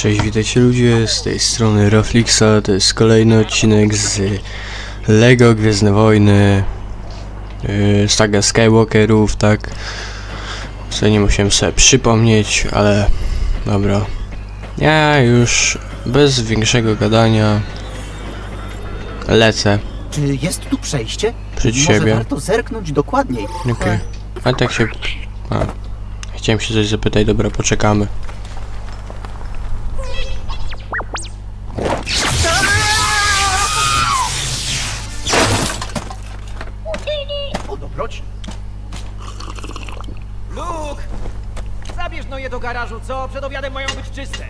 Cześć, witajcie ludzie, z tej strony Raflixa, to jest kolejny odcinek z LEGO Gwiezdne Wojny, yy, saga Skywalkerów, tak. Co nie musiałem sobie przypomnieć, ale dobra. Ja już bez większego gadania lecę Czy jest tu przejście? przed Może siebie. warto zerknąć dokładniej. Okej. A tak się... A. Chciałem się coś zapytać, dobra, poczekamy. Co? Przed obiadem mają być czyste.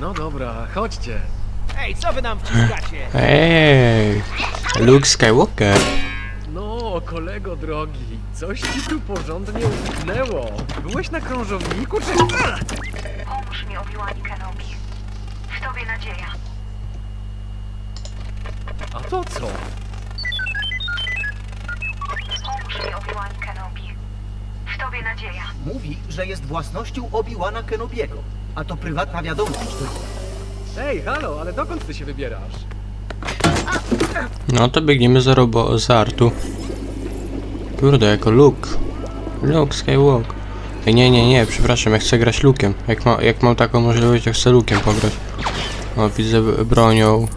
No dobra, chodźcie. Ej, co wy nam wciskacie? Ej, Luke Skywalker. No, kolego drogi, coś ci tu porządnie umknęło. Byłeś na krążowniku, czy... Pomóż mi, Obi-Wan Kenobi. W tobie nadzieja. A to co? Tobie nadzieja. Mówi, że jest własnością Obi-Wana Kenobiego. A to prywatna wiadomość. Ej, halo, ale dokąd ty się wybierasz? No to biegniemy za robo za Artu. Kurde, jako Luke. Luke Skywalker. Ej, nie, nie, nie, przepraszam, ja chcę grać Luke'em. Jak, ma, jak mam taką możliwość, to chcę Luke'em pograć. O, widzę bronią.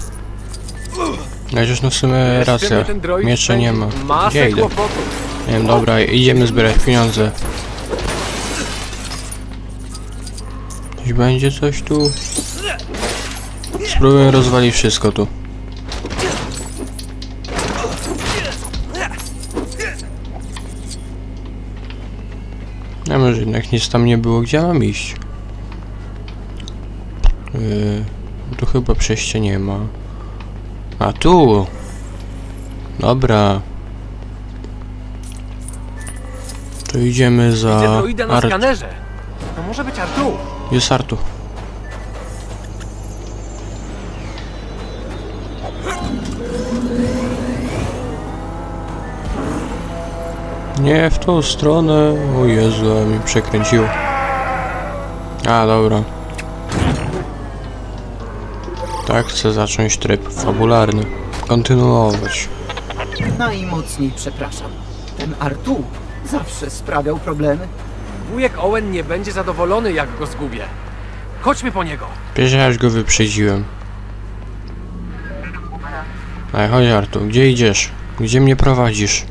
No chociaż no w sumie racja, miecza nie ma. Gdzie idę? Wiem, dobra, idziemy zbierać pieniądze. Coś będzie coś tu? Spróbuję rozwalić wszystko tu. Ja może jednak nic tam nie było, gdzie mam iść? Yy, tu chyba przejścia nie ma. A tu! Dobra. To idziemy Widzę za droida na Art. skanerze. To może być Artu. Jest Artu. Nie w tą stronę. O Jezu, mi przekręciło. A, dobra. Tak, chcę zacząć tryb fabularny. Kontynuować. Najmocniej przepraszam. Ten Artu zawsze sprawiał problemy. Wujek Owen nie będzie zadowolony, jak go zgubię. Chodźmy po niego. Pierwszy raz go wyprzedziłem. Ale chodź Artu, gdzie idziesz? Gdzie mnie prowadzisz?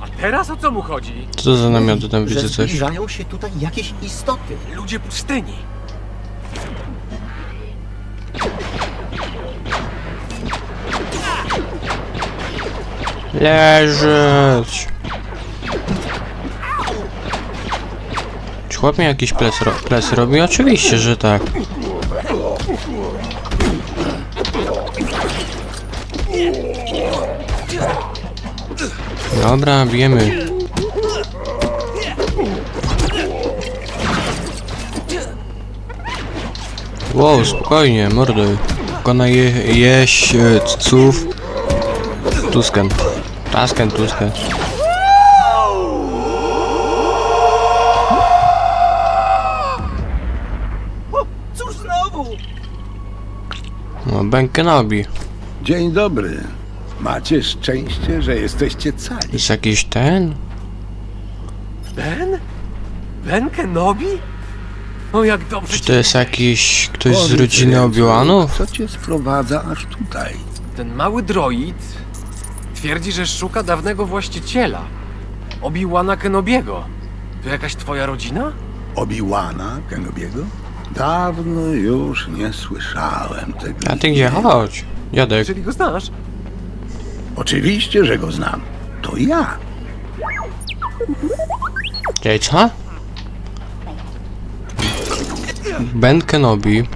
A teraz o co mu chodzi? Co to za namioty tam że widzę coś? zbliżają się tutaj jakieś istoty. Ludzie pustyni. Leżeć! Czy chłop mi jakiś ples, ro ples robi? Oczywiście, że tak. Dobra, bijemy. Wow, spokojnie, mordy. Kona je, jeść e, ców. Tusken. Tusken, Tusken. Cóż znowu? No, Ben Kenobi. Dzień dobry. Macie szczęście, że jesteście cali. Jest jakiś ten? Ben? Ben Kenobi? O, jak dobrze Czy to jest jakiś ktoś z Powiedz, rodziny Renzo, Obi-Wanów? Co cię sprowadza aż tutaj? Ten mały droid twierdzi, że szuka dawnego właściciela. Obi-Wana Kenobiego. To jakaś twoja rodzina? Obi-Wana Kenobiego? Dawno już nie słyszałem tego. A ty gdzie? Chodź. Dziadek. Czyli go znasz? Oczywiście, że go znam. To ja. Ej, co? Ben Kenobi.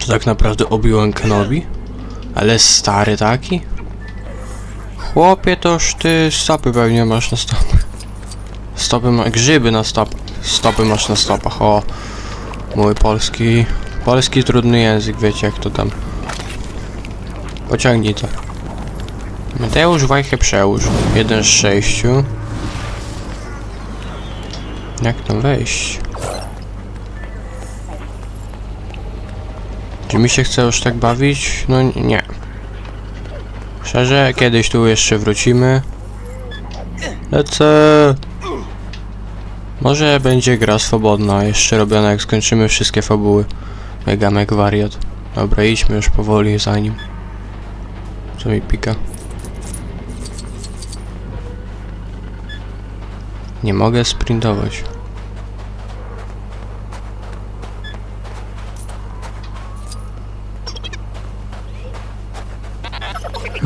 To tak naprawdę Obi-Wan Kenobi? Ale stary taki? Chłopie, toż ty stopy pewnie masz na stopy. Stopy ma... grzyby na stop... Stopy masz na stopach, o. Mój polski... Polski trudny język, wiecie jak to tam. Pociągnij to. Mateusz Wajchę przełóż. Jeden z sześciu. Jak tam wejść? Czy mi się chce już tak bawić? No nie. Szczerze, kiedyś tu jeszcze wrócimy. Lecę! Może będzie gra swobodna, jeszcze robiona jak skończymy wszystkie fabuły. Megam jak wariat. Dobra, idźmy już powoli za nim. Co mi pika? Nie mogę sprintować.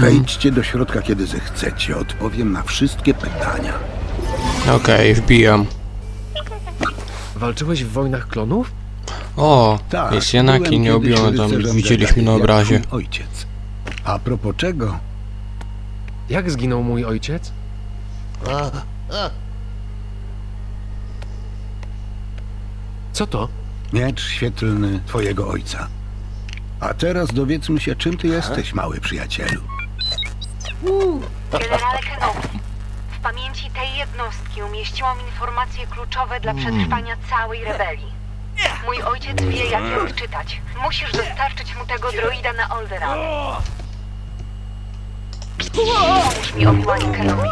Wejdźcie do środka, kiedy zechcecie. Odpowiem na wszystkie pytania. Okej, wbijam. Walczyłeś w wojnach klonów? O, Tak, jest Janaki, byłem nie kiedyś obiłem tam, rycerzem widzieliśmy na Jedi, jak obrazie. mój ojciec. A propos czego? Jak zginął mój ojciec? Co to? Miecz świetlny twojego ojca. A teraz dowiedzmy się, czym ty jesteś, mały przyjacielu. Generale Kenobi, w pamięci tej jednostki umieściłam informacje kluczowe dla przetrwania całej rebelii. Mój ojciec wie, jak je odczytać. Musisz dostarczyć mu tego droida na Alderaan. Pomóż mi, Obi-Wanie Kenobi.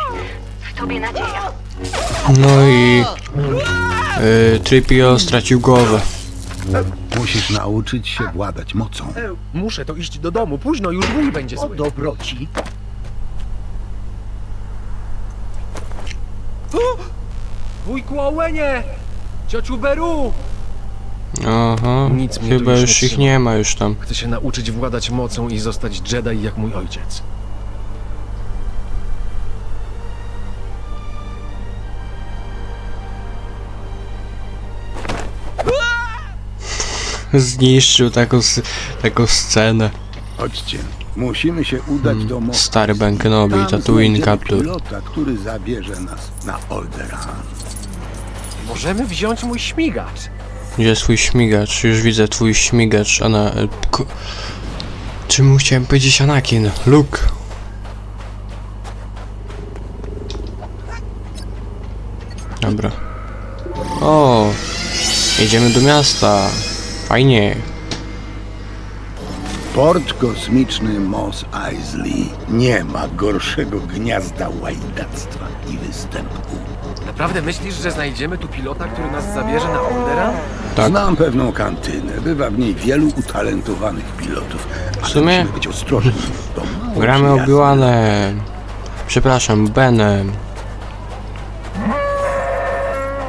W tobie nadzieja. No i... Yy, Tripio stracił głowę. Musisz nauczyć się władać mocą. Muszę to iść do domu, późno już wuj będzie O dobroci. Wujku Owenie! Ciociu Beru! Aha, Nic mnie tu chyba już nie już ich trzyma. nie ma już tam. Chcę się nauczyć władać mocą i zostać Jedi jak mój ojciec. Zniszczył taką, s- taką scenę. Chodźcie. Musimy się udać do mostu. Stary Ben Kenobi, Tam Tatooine znajdziemy Capture. pilota, który zabierze nas na Alderaan. Możemy wziąć mój śmigacz. Gdzie jest twój śmigacz? Już widzę twój śmigacz, Ana... e, ko- Czemu chciałem powiedzieć Anakin? Luke. Dobra. O! Jedziemy do miasta. Fajnie. Port kosmiczny Mos Eisley nie ma gorszego gniazda łajdactwa i występu. Naprawdę myślisz, że znajdziemy tu pilota, który nas zabierze na Alderaan? Tak. Znam pewną kantynę. Bywa w niej wielu utalentowanych pilotów. Ale sumie- musimy być ostrożni. To mało Gramy przyjazne. Obi-Wanem. Przepraszam, Benem.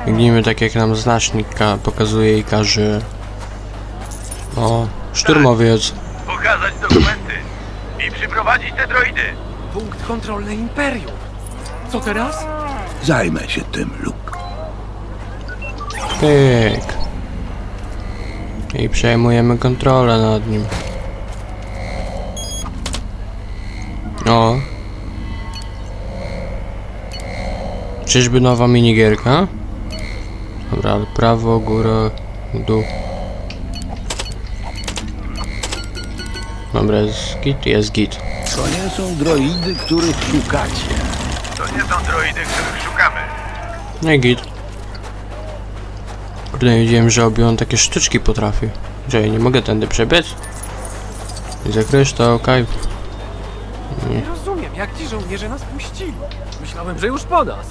Biegnijmy tak jak nam znacznik ka- pokazuje i każe. O, szturmowiec. Pokazać dokumenty i przyprowadzić te droidy. Punkt kontrolny Imperium. Co teraz? Zajmę się tym, Luke. Pyk. I przejmujemy kontrolę nad nim. O. Czyżby nowa minigierka? Dobra, ale prawo, góra, dół. Dobra, jest git, jest git. To nie są droidy, których szukacie. To nie są droidy, których. No i git. Kurde, nie wiedziałem, że obi on takie sztuczki potrafi. Że ja nie mogę tędy przebiec? I za kryształ, okej. Nie rozumiem, jak ci żołnierze nas puścili. Myślałem, że już po nas.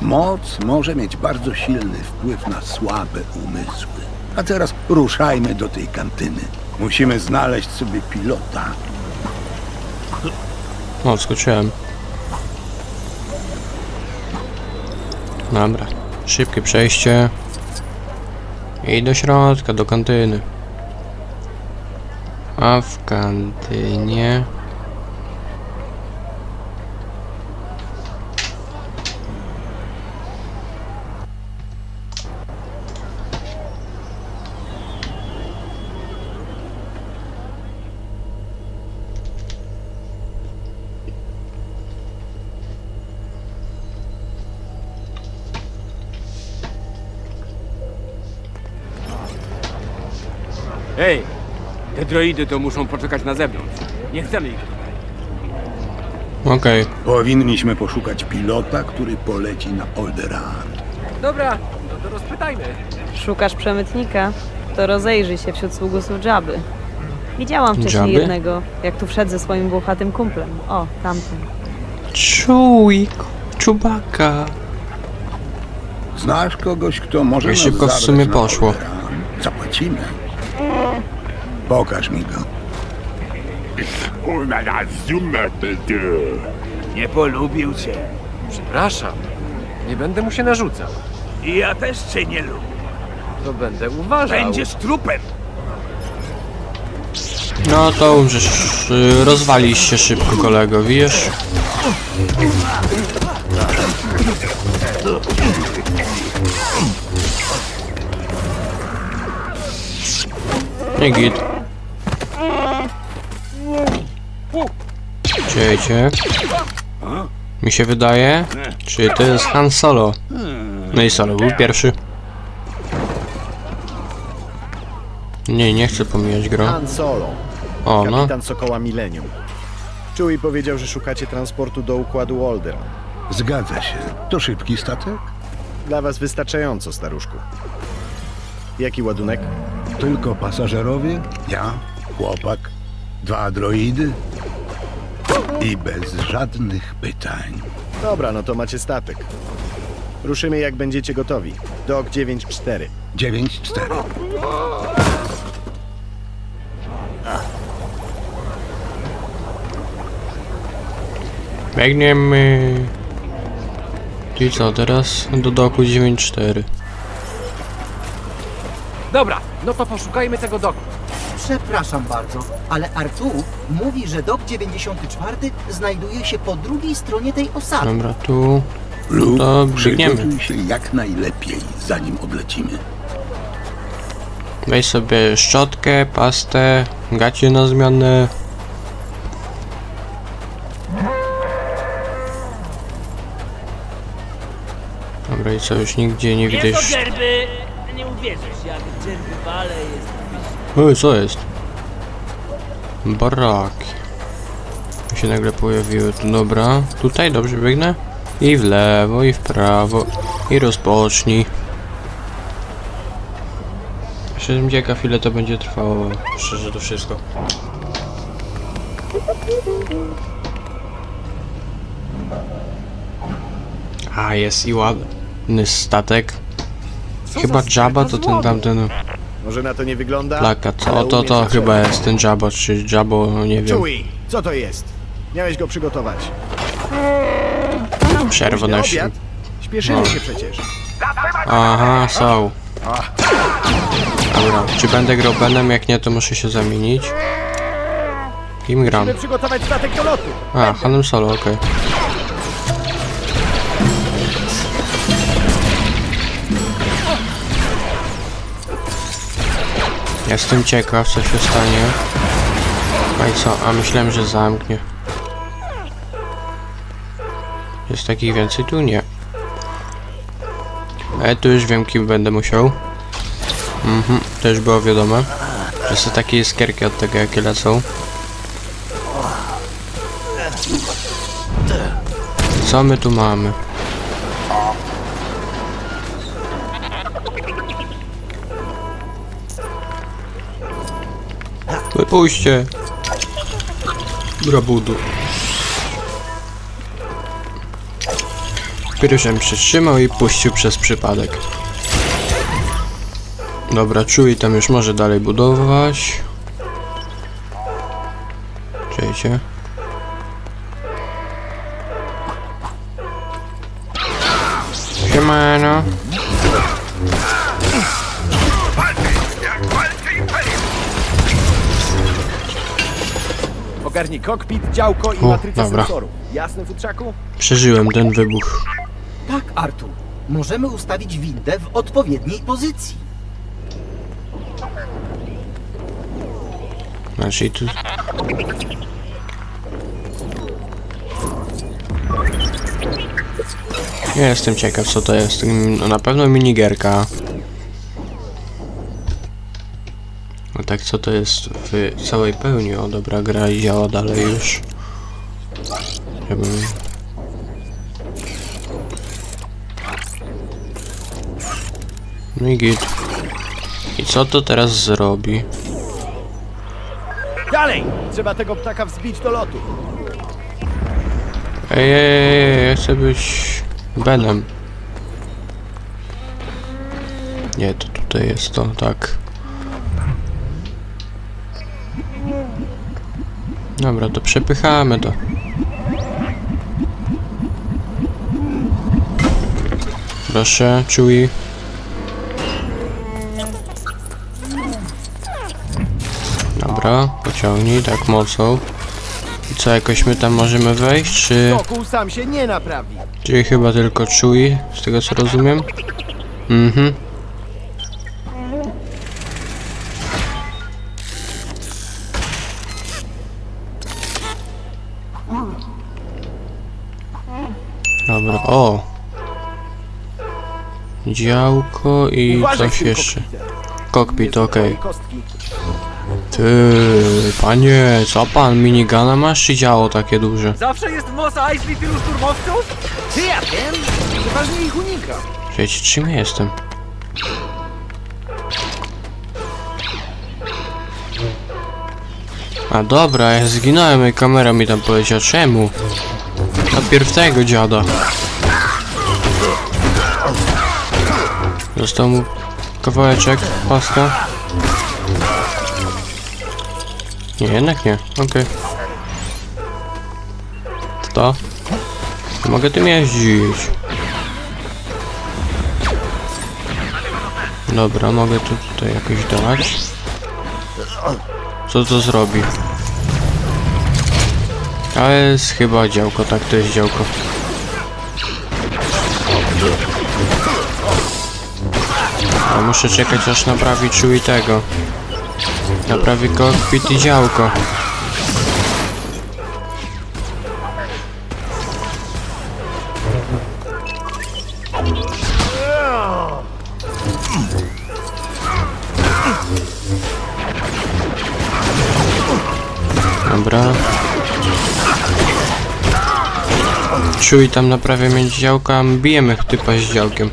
Moc może mieć bardzo silny wpływ na słabe umysły. A teraz ruszajmy do tej kantyny. Musimy znaleźć sobie pilota. O, skoczyłem. Dobra. Szybkie przejście. I do środka, do kantyny. A w kantynie... te droidy to muszą poczekać na zewnątrz. Nie chcemy ich. Okej. Powinniśmy poszukać pilota, który poleci na Alderaan. Dobra, to to rozpytajmy. Szukasz przemytnika? To rozejrzyj się wśród sługusów Dżaby. Widziałam wcześniej Dżaby? jednego, jak tu wszedł ze swoim włochatym kumplem. O, tamten. Czujk, czubaka. Znasz kogoś, kto może I nas szybko w zabrać sumie na poszło. Zapłacimy. Pokaż mi go. Nie polubił cię. Przepraszam. Nie będę mu się narzucał. I ja też cię nie lubię. To będę uważał. Będziesz trupem. No to umrzesz. y, Rozwalisz się szybko, kolego, wiesz? Nie git. Czekajcie. Mi się wydaje, czy to jest Han Solo? No i Solo był pierwszy. Nie, nie chcę pomijać gro. Han Solo, O, no. kapitan Sokoła Millennium. Chewie powiedział, że szukacie transportu do układu Alderan. Zgadza się. To szybki statek? Dla was wystarczająco, staruszku. Jaki ładunek? Tylko pasażerowie? Ja, chłopak, dwa droidy i bez żadnych pytań. Dobra, no to macie statek. Ruszymy jak będziecie gotowi. Dok 9-4. 9-4. Biegniemy. I co teraz? Do doku 9.4. Dobra, no to poszukajmy tego doku. Przepraszam bardzo, ale Artu mówi, że dok 94 znajduje się po drugiej stronie tej osady. Dobra, tu. Lub To biegniemy. przygotuj się jak najlepiej, zanim odlecimy. Weź sobie szczotkę, pastę, gacie na zmianę. Dobra, i co, już nigdzie nie widać... Nie uwierzysz, wale jest. Oj, co jest? Baraki. Mi się nagle pojawiły tu, dobra. Tutaj dobrze biegnę? I w lewo, i w prawo. I rozpocznij. Jestem ciekaw ile to będzie trwało. Szczerze to wszystko. A, jest i ładny statek. Chyba Jabba to ten tamten Może na to nie wygląda? plakat. ale O, to, umie to zaczerpnąć. chyba jest ten Jabba, czy Jabbo, no nie wiem. Chewie, co to jest? Miałeś go przygotować. Przerwa na obiad? Śpieszymy No. się przecież. Aha, są. Dobra, czy będę grał Benem? Jak nie, to muszę się zamienić. Kim gram? Musimy przygotować statek do lotu. A, Hanem Solo, okej. Jestem ciekaw, co się stanie. A i co? A myślałem, że zamknie. Jest takich więcej? Tu nie. E, tu już wiem, kim będę musiał. Mhm, to już było wiadome. Że są takie iskierki od tego, jakie lecą. Co my tu mamy? Wypuśćcie! Brabudu. Pierwszym przytrzymał i puścił przez przypadek. Dobra, czuj tam już może dalej budować. Czekajcie. Ogarnij kokpit, działko i O, matrycę dobra. sensorów. Jasne, futrzaku? Przeżyłem ten wybuch. Tak, Artu. Możemy ustawić windę w odpowiedniej pozycji. Znaczy tu... Ja jestem ciekaw co to jest. Mm, No na pewno minigierka. Tak co to jest w całej pełni? O dobra, gra i działa dalej już. Żebym... No i git. I co to teraz zrobi? Dalej! Trzeba tego ptaka wzbić do lotu. Ej, ej, ej, ja chcę być Benem. Nie, to tutaj jest to, tak. Dobra, to przepychamy to. Proszę, czuj. Dobra, pociągnij tak mocą. I co, jakoś my tam możemy wejść, czy... Wokół sam się nie naprawi. Czyli chyba tylko czui, z tego co rozumiem. Mhm. Dobra, o! Działko i coś jeszcze. Kokpit, okej. Kostki. Ty, panie, co pan, minigana masz czy działo takie duże? Zawsze jest w Mos Eisley tylu szturmowców? Ty ja wiem, przeważnie ich unikam. Wiecie, czym ja jestem? A dobra, ja zginąłem i kamera mi tam poleciała. Czemu? Najpierw tego dziada. Został mu kawałeczek, paska. Nie, jednak nie. Okej. To? Mogę tym jeździć. Dobra, mogę tutaj jakoś dać. Co to zrobi? Ale jest chyba działko, tak to jest działko. A muszę czekać aż naprawi czuj tego. Naprawi kokpit i działko. Czuj tam naprawia mieć działka, bijemy typa z działkiem.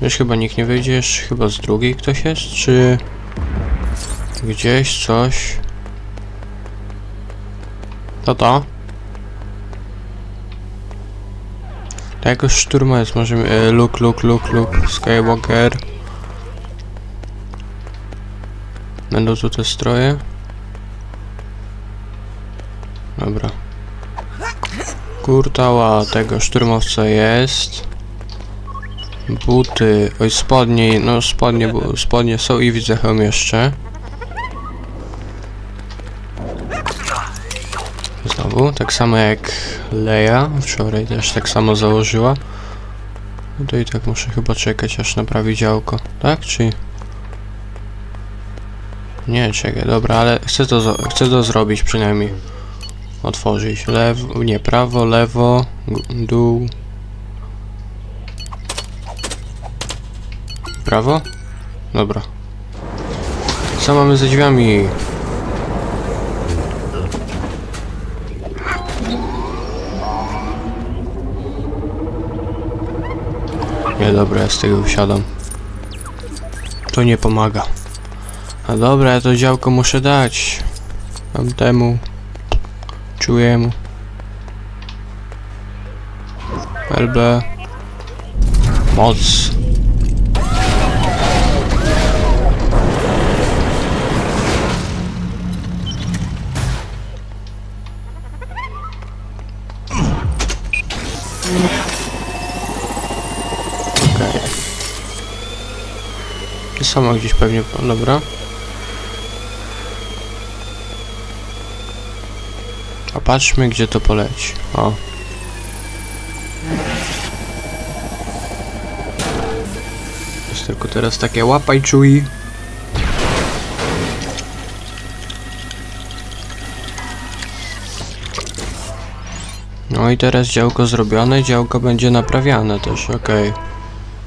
Już chyba nikt nie wyjdzie, chyba z drugiej ktoś jest, czy... Gdzieś coś... To to? To jakoś szturma jest, możemy... E, Luke, Luke, Luke, Luke, Skywalker. Będą tu te stroje? Dobra. Kurtała tego szturmowca jest. Buty, oj spodnie, no spodnie, spodnie są i widzę hełm jeszcze. Znowu, tak samo jak Leia, wczoraj też tak samo założyła. No to i tak muszę chyba czekać aż naprawi działko, tak? Czy... Nie, czekaj, dobra, ale chcę to, chcę to zrobić przynajmniej. Otworzyć. Lewo, nie, prawo, lewo, dół. Prawo? Dobra. Co mamy za drzwiami? Nie, dobra, ja z tego wysiadam. To nie pomaga. A dobra, ja to działko muszę dać. Tamtemu. Czujemu. LB. Moc. Okay. Samo gdzieś pewnie, dobra. A patrzmy, gdzie to poleci. O. Jest tylko teraz takie łapaj czuj. No i teraz działko zrobione, działko będzie naprawiane też, okej.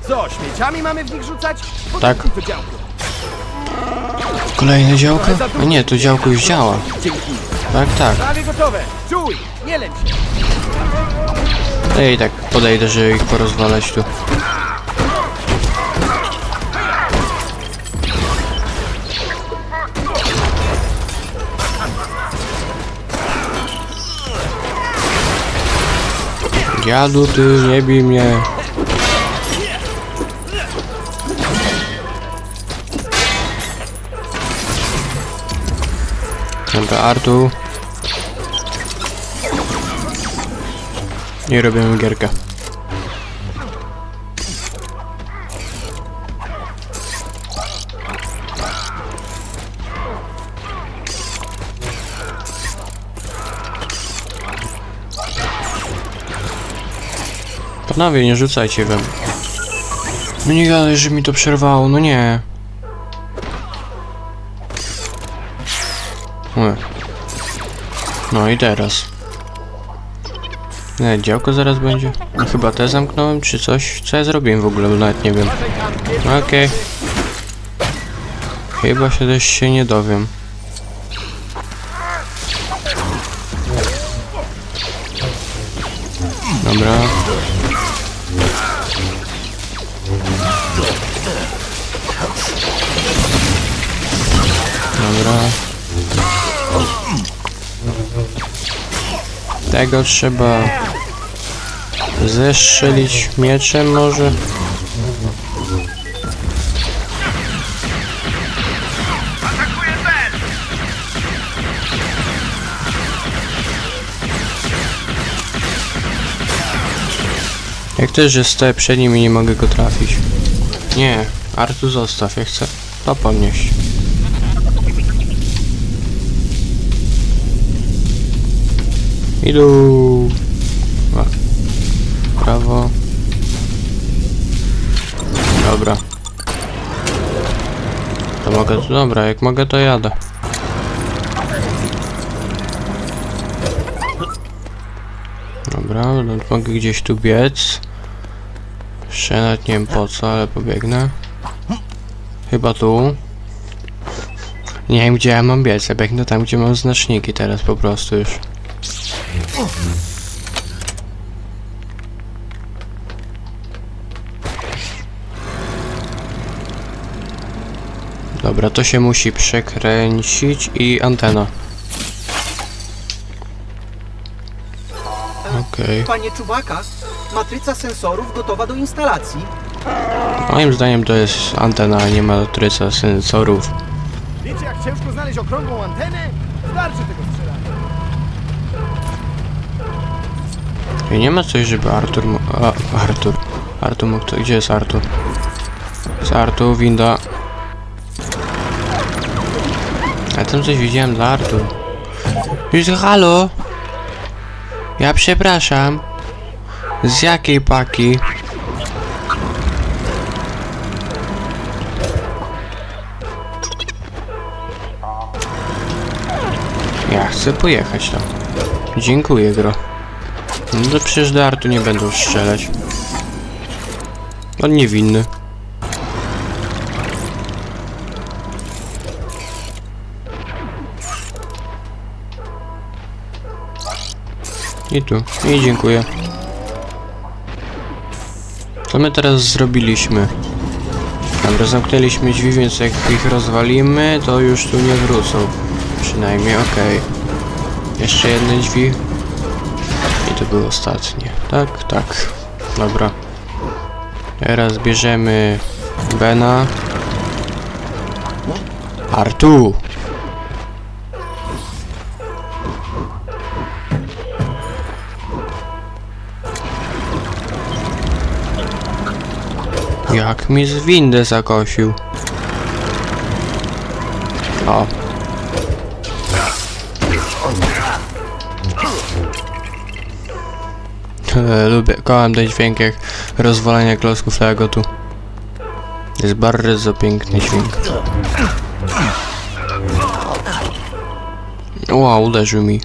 Co, śmieciami mamy w nich rzucać? Tak. Kolejne działko? A nie, to działko już działa. Dzięki. Tak, tak. Prawie gotowe. Czuj, nie się. Ja i tak podejdę, żeby ich porozwalać tu. Dziadu ty, nie bij mnie. Dobra, Artu. I robimy gierkę. Panowie, nie rzucajcie we mnie. No nie gadaj, że mi to przerwało, no nie. No i teraz. Nie, działko zaraz będzie. Chyba te zamknąłem, czy coś? Co ja zrobiłem w ogóle, nawet nie wiem. Okej. Chyba się też się nie dowiem. Dobra. Tego trzeba zestrzelić mieczem może. Jak też, że stoję przed nim i nie mogę go trafić. Nie, Artu zostaw, ja chcę to podnieść. Idu. A. Prawo. Dobra. To mogę, dobra, jak mogę to jadę. Dobra, no mogę gdzieś tu biec. Jeszcze nawet nie wiem po co, ale pobiegnę. Chyba tu. Nie wiem gdzie ja mam biec, ja biegnę tam gdzie mam znaczniki teraz po prostu już. Dobra, to się musi przekręcić i antena. Okej. Panie Czubaka, matryca sensorów gotowa do instalacji. Moim zdaniem to jest antena, a nie matryca sensorów. Wiecie, jak ciężko znaleźć okrągłą antenę? Starczy tego strzelania. I nie ma coś, żeby Artur mógł... A, Artur. Artur mógł... Gdzie jest Artur? Jest Artur, winda. Ja tam coś widziałem dla Artur. Już halo? Ja przepraszam. Z jakiej paki? Ja chcę pojechać tam. Dziękuję, gro. No to przecież do Artu nie będą strzelać. On niewinny. I tu. I dziękuję. Co my teraz zrobiliśmy? Dobra, zamknęliśmy drzwi, więc jak ich rozwalimy, to już tu nie wrócą. Przynajmniej, okej. Jeszcze jedne drzwi. I to było ostatnie. Tak, tak. Dobra. Teraz bierzemy Bena. Artu! Jak mi z windy zakosił. O. E, Lubię, kocham ten dźwięk jak rozwalania klocków Lego tu. Jest bardzo piękny dźwięk. Wow, uderzył mi.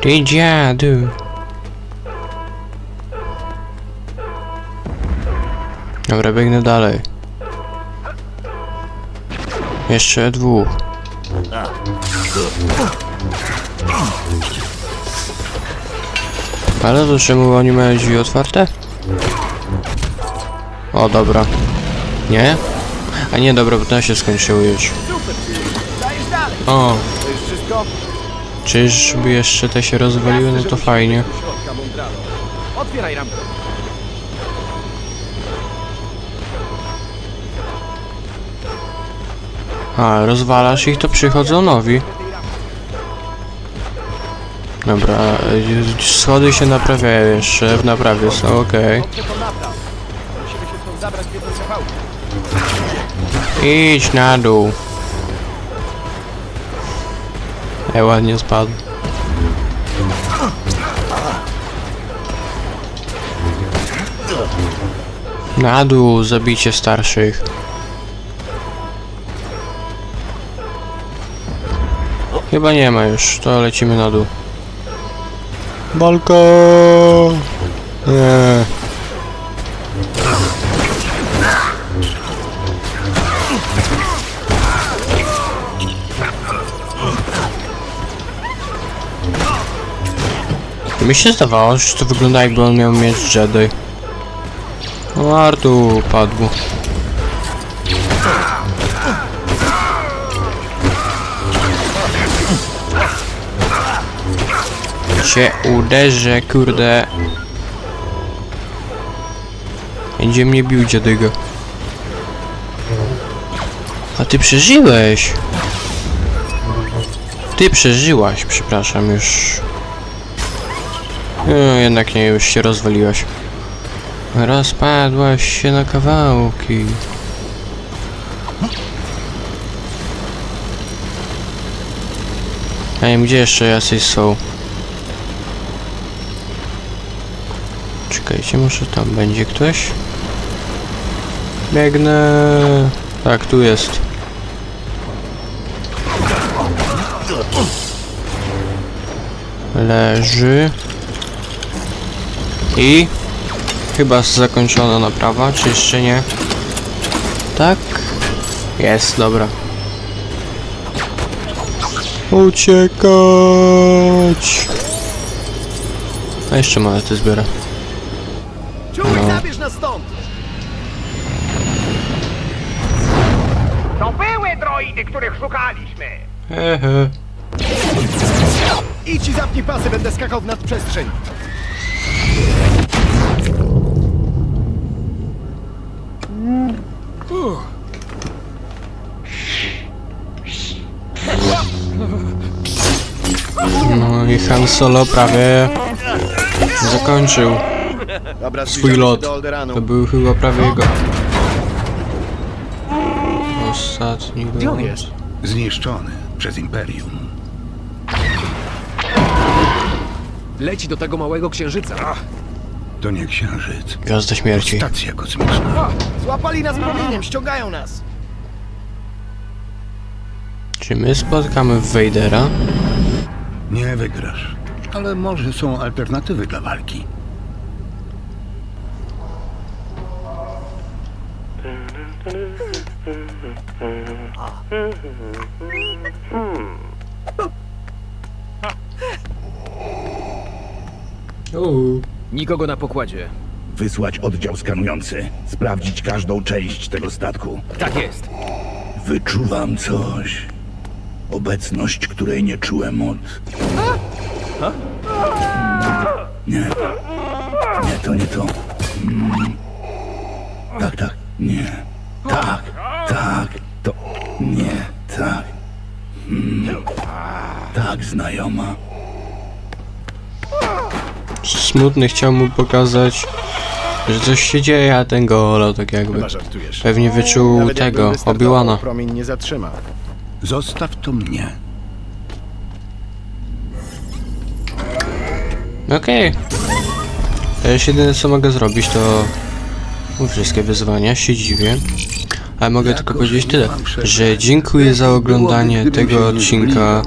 Ty dziadu. Dobra, biegnę dalej. Jeszcze dwóch. Ale to czemu oni mają drzwi otwarte? O, dobra. Nie? A nie, dobra, bo to się skończyło już. O, czyżby jeszcze te się rozwaliły? No to fajnie. Otwieraj rampę. A, rozwalasz ich, to przychodzą nowi. Dobra, schody się naprawiają jeszcze, w naprawie są, okej. Zapałkę. Idź na dół. Ej, ładnie spadł. Na dół, zabicie starszych. Chyba nie ma już, to lecimy na dół. Balkon! Nie. Mi się zdawało, że to wygląda jakby on miał mieć Jedi. O, Artu padł. Cię uderzę, kurde. Będzie mnie bił dziadyga. A ty przeżyłeś! Ty przeżyłaś, przepraszam już. No, jednak nie, już się rozwaliłaś. Rozpadłaś się na kawałki. Ej, gdzie jeszcze jacyś są? Czekajcie, może tam będzie ktoś? Biegnę. Tak, tu jest. Leży. I chyba zakończona naprawa, czy jeszcze nie? Tak? Jest, dobra. Uciekać! A jeszcze monety zbiorę. Hehe. Idź i zapnij pasy, będę skakał w nadprzestrzeń. No i Han Solo prawie zakończył Dobra, swój zbliżamy się lot. do Alderanu. To był chyba prawie jego ostatni Gdzie on lot. jest? Zniszczony przez Imperium. Leci do tego małego księżyca. To nie księżyc. Gwiazda śmierci. stacja kosmiczna. Złapali nas promieniem, ściągają nas. Czy my spotkamy Vadera? Nie wygrasz. Ale może są alternatywy dla walki. Uuu. Nikogo na pokładzie. Wysłać oddział skanujący, sprawdzić każdą część tego statku. Tak jest. Wyczuwam coś. Obecność, której nie czułem od. Nie. Nie, to nie to. Mm. Tak, tak. Nie. Tak, tak. Nie, tak. Mm. Tak, znajoma. Smutny chciał mu pokazać, że coś się dzieje, a ten go olał tak jakby. Chyba żartujesz. Pewnie wyczuł Nawet tego, jakbym wystartował, Obi-Wana. Promień nie zatrzyma. Zostaw to mnie. Okej. To już jedyne co mogę zrobić to wszystkie wyzwania, się dziwię. Ale mogę tylko powiedzieć tyle, że dziękuję za oglądanie tego odcinka